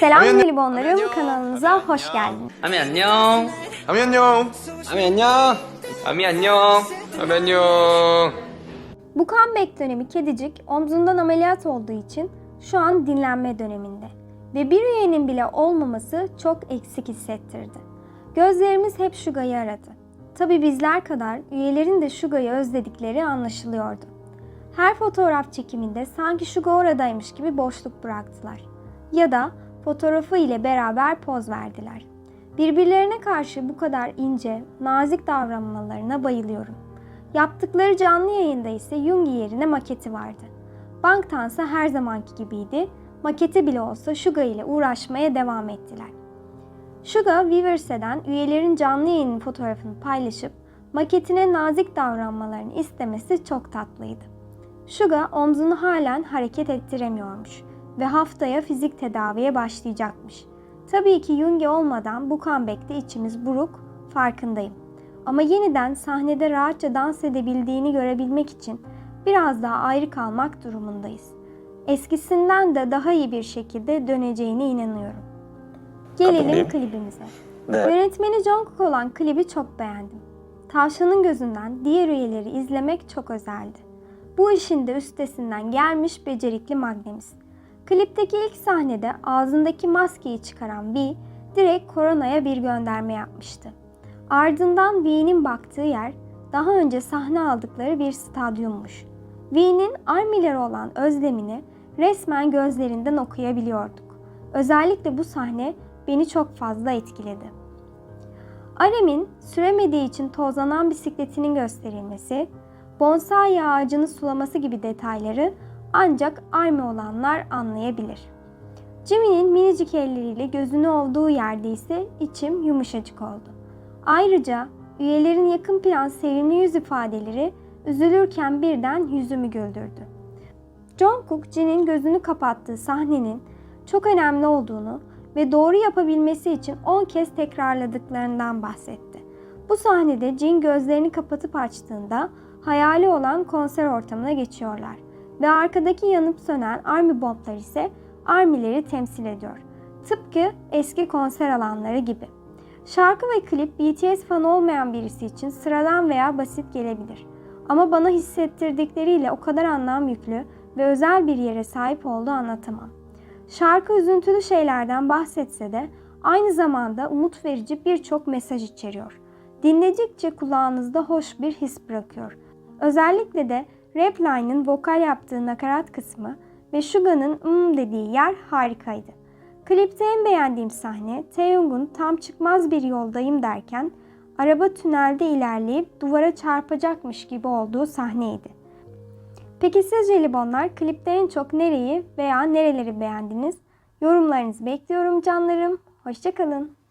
Selam Milibonlarım kanalımıza hoş geldiniz. Ami annyeong. Ami annyeong. Ami annyeong. Ami annyeong. Ami annyeong. Bu comeback dönemi kedicik omzundan ameliyat olduğu için şu an dinlenme döneminde. Ve bir üyenin bile olmaması çok eksik hissettirdi. Gözlerimiz hep Şuga'yı aradı. Tabi bizler kadar üyelerin de Şuga'yı özledikleri anlaşılıyordu. Her fotoğraf çekiminde sanki Şuga oradaymış gibi boşluk bıraktılar. Ya da fotoğrafı ile beraber poz verdiler. Birbirlerine karşı bu kadar ince, nazik davranmalarına bayılıyorum. Yaptıkları canlı yayında ise Yungi yerine maketi vardı. Banktansa her zamanki gibiydi. Maketi bile olsa Suga ile uğraşmaya devam ettiler. Suga, Viverse'den üyelerin canlı yayının fotoğrafını paylaşıp maketine nazik davranmalarını istemesi çok tatlıydı. Suga omzunu halen hareket ettiremiyormuş ve haftaya fizik tedaviye başlayacakmış. Tabii ki Yungi olmadan bu comeback'te içimiz buruk, farkındayım. Ama yeniden sahnede rahatça dans edebildiğini görebilmek için biraz daha ayrı kalmak durumundayız. Eskisinden de daha iyi bir şekilde döneceğine inanıyorum. Gelelim Kabulüm. klibimize. 네. Yönetmeni Jungkook olan klibi çok beğendim. Tavşanın gözünden diğer üyeleri izlemek çok özeldi. Bu işin de üstesinden gelmiş becerikli Magnemiz. Klipteki ilk sahnede ağzındaki maskeyi çıkaran V, direkt koronaya bir gönderme yapmıştı. Ardından V'nin baktığı yer daha önce sahne aldıkları bir stadyummuş. V'nin armilere olan özlemini resmen gözlerinden okuyabiliyorduk. Özellikle bu sahne beni çok fazla etkiledi. Arem'in süremediği için tozlanan bisikletinin gösterilmesi, bonsai ağacını sulaması gibi detayları ancak Army olanlar anlayabilir. Jimmy'nin minicik elleriyle gözünü olduğu yerde ise içim yumuşacık oldu. Ayrıca üyelerin yakın plan sevimli yüz ifadeleri üzülürken birden yüzümü güldürdü. Jungkook Jin'in gözünü kapattığı sahnenin çok önemli olduğunu ve doğru yapabilmesi için 10 kez tekrarladıklarından bahsetti. Bu sahnede Jin gözlerini kapatıp açtığında hayali olan konser ortamına geçiyorlar ve arkadaki yanıp sönen army bomblar ise armileri temsil ediyor. Tıpkı eski konser alanları gibi. Şarkı ve klip BTS fanı olmayan birisi için sıradan veya basit gelebilir. Ama bana hissettirdikleriyle o kadar anlam yüklü ve özel bir yere sahip olduğu anlatamam. Şarkı üzüntülü şeylerden bahsetse de aynı zamanda umut verici birçok mesaj içeriyor. Dinledikçe kulağınızda hoş bir his bırakıyor. Özellikle de Rapline'ın vokal yaptığı nakarat kısmı ve Suga'nın ım dediği yer harikaydı. Klipte en beğendiğim sahne Taeyong'un tam çıkmaz bir yoldayım derken araba tünelde ilerleyip duvara çarpacakmış gibi olduğu sahneydi. Peki siz jelibonlar klipte en çok nereyi veya nereleri beğendiniz? Yorumlarınızı bekliyorum canlarım. Hoşçakalın.